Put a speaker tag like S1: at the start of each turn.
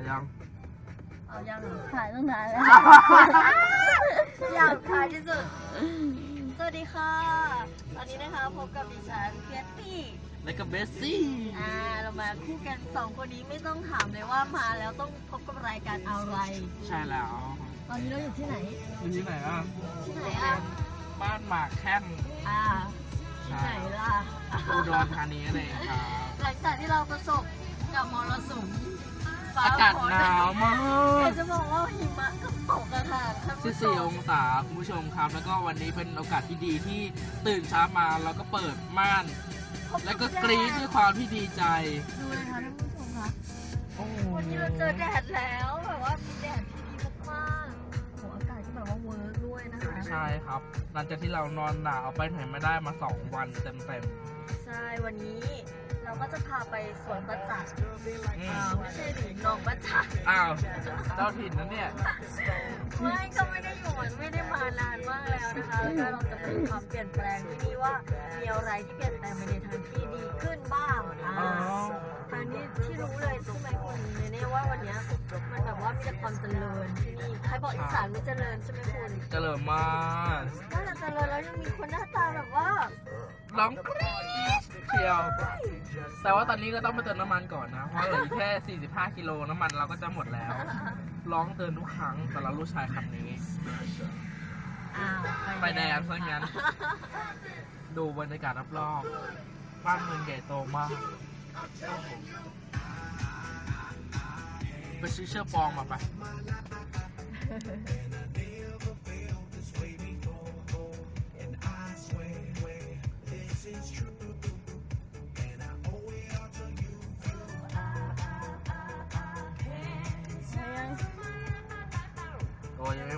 S1: อายัง
S2: เอายังเหรอถ่ายตั้งนานแล้ว
S3: อยากถ่ายที่สุด สวัสดีค่ะ ตอนนี้นะคะพบกับดิฉันเฟียสตี้
S1: แล้วก็เบสซี่
S3: อ่าเรามาคู่กันสองคนนี้ไม่ต้องถามเลยว่ามาแล้วต้องพบกับรายการอะไร
S1: ใช่แล้ว
S2: ตอนนี้เราอยู่ที่ไหน
S1: อยู่ที่ไหนอะ
S3: ที่ไหนอะ
S1: บ้านหมากแค่น
S3: อ่าที่ไหนล่ะ
S1: อุดรธานีนั่นเองครับ
S3: หลังจากที่เราประสบกับมร สุมฟ้
S1: อากาศ
S3: ฝน
S1: หนาวมา
S3: อยากกจะบอกว่าหิมะก็ตกอะค่ะท่านผู้ช
S1: 14อ
S3: ม
S1: งศาคุณผู้ชมครับ แล้วก็วันนี้เป็นโอกาสที่ดีที่ตื่นเช้ามาเราก็เปิดม่านแล้วก็กรี๊ดด้วยความที่ดีใจ
S2: ดูเลยค่ะท่านผู้ชมคะ
S1: โอ้โห
S3: วันนี้เราเจอแดดแล้วแบบว่ามีแดดที่ดีมาก
S2: โหอากาศก็แบบว่าเวิร์กด้วยนะคะ
S1: ใช่ครับ หลังจากที่เรานอนหนาวไปไหนไม่ได้มาสองวันเต็ม
S3: ๆ ใช่วันนี้เราก็จะพาไปสวนประจักษ์
S1: ๆอื
S3: อ่ามไม่ใช่ดิหนองประจักษ์
S1: อ้าวเจ้าถิ่นนั่นเนี่ย
S3: ไม่ก็ไม่ได้อยู่ไม่ได้มานานมากแล้วนะคะแล้วก็เราจะไปดูความเปลี่ยนแปลงที่นี่ว่ามีอะไรที่เปลี่ยนแปลงไปในทางที่ดีขึ้นบ้างอ่า
S1: อ๋อ
S3: ทางนี้ที่รู้เลยใช่ไหมคุณเนเน่ว่าวันเนี้ยมันแบบว่ามีแต่ความเจริญที่นี่ใครบอกอีสานไม่เจริญใช่ไหมคุณ
S1: เจริญมาก
S3: นอกจากเจริญแล้วยังมีค
S1: ร้องกรี๊ดเชียว แต่ว่าตอนนี้ก็ต้องไปเติมน้ำมันก่อนนะ เพราะเหลืออีกแค่ 45 กิโลน้ำมันเราก็จะหมดแล้ว ร้องเตือนทุกครั้งแต่เรารู้ชายคำนี้
S3: อ้าว
S1: ไฟแดงซะงั้น ดูบรรยากาศรอบๆบ้านเมืองใหญ่โตมากไปซื้อเชือกฟองมาไป apoyo, mi